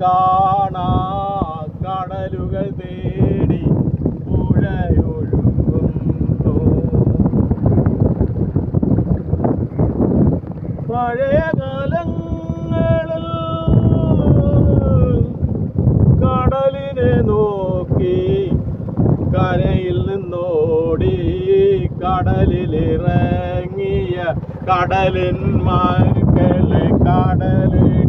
കാണാ കടലുകൾ തേടി പുഴയൊഴുകുന്നു. പഴയ കാലങ്ങളിൽ കടലിനെ നോക്കി കരയിൽ നിന്നോടി കടലിലിറങ്ങിയ കടലിൻ കടലെടുത്തില്ല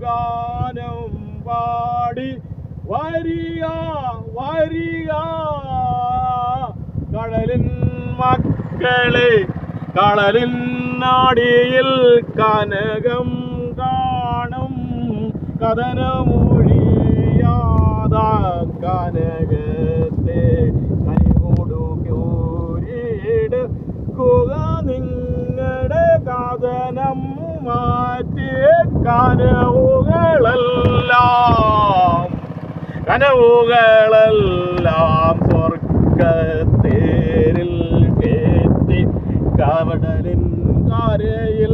ഗാനം പാടി. വരിക വരിക. കടലിൻ മക്കളെ കടലിൻ നാടിയിൽ കനകം കാണും. കഥനമൊഴിയാത കനകത്തെ കൈകൊടു കോരിയെടുക്കുക നിങ്ങളുടെ കഥനം കനവുകളെല്ലാം കനവുകളെല്ലാം സ്വർഗത്തേരിൽ കേട്ടി കവടലിൻ കരയിൽ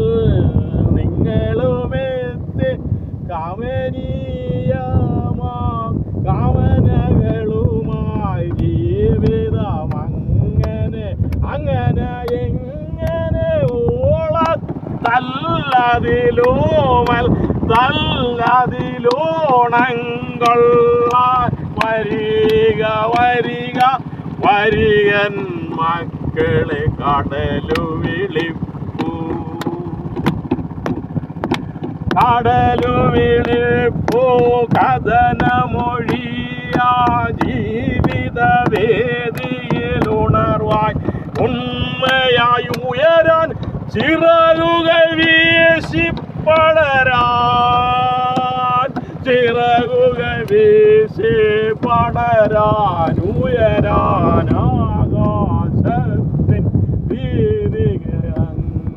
തല്ലതിലോമൽ തല്ലതിലോണങ്കൊള്ള വരിക വരിക വരികൻ മക്കളെ കടലു വിളിപ്പൂ. കടലു വിളിപ്പൂ കഥനമൊഴിയാ ജീവിത വേദിയിലുണർവായി ഉണ്മയായി ഉയരാൻ ചിറകുകൾ വീശി പടരാൻ ചിറകുകൾ വീശി പടരാൻ ഉയരാൻ ആകാശത്തിൻ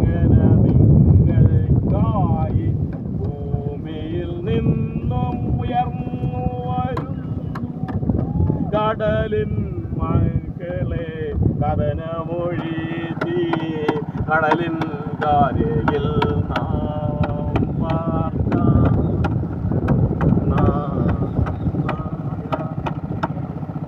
അങ്ങനെ നിങ്ങൾക്കായി ഭൂമിയിൽ നിന്നും ഉയർന്നു വരുന്നു. കടലിൻ മക്കളെ കഥനമൊഴി കടലിൻ കാരയിൽ നാ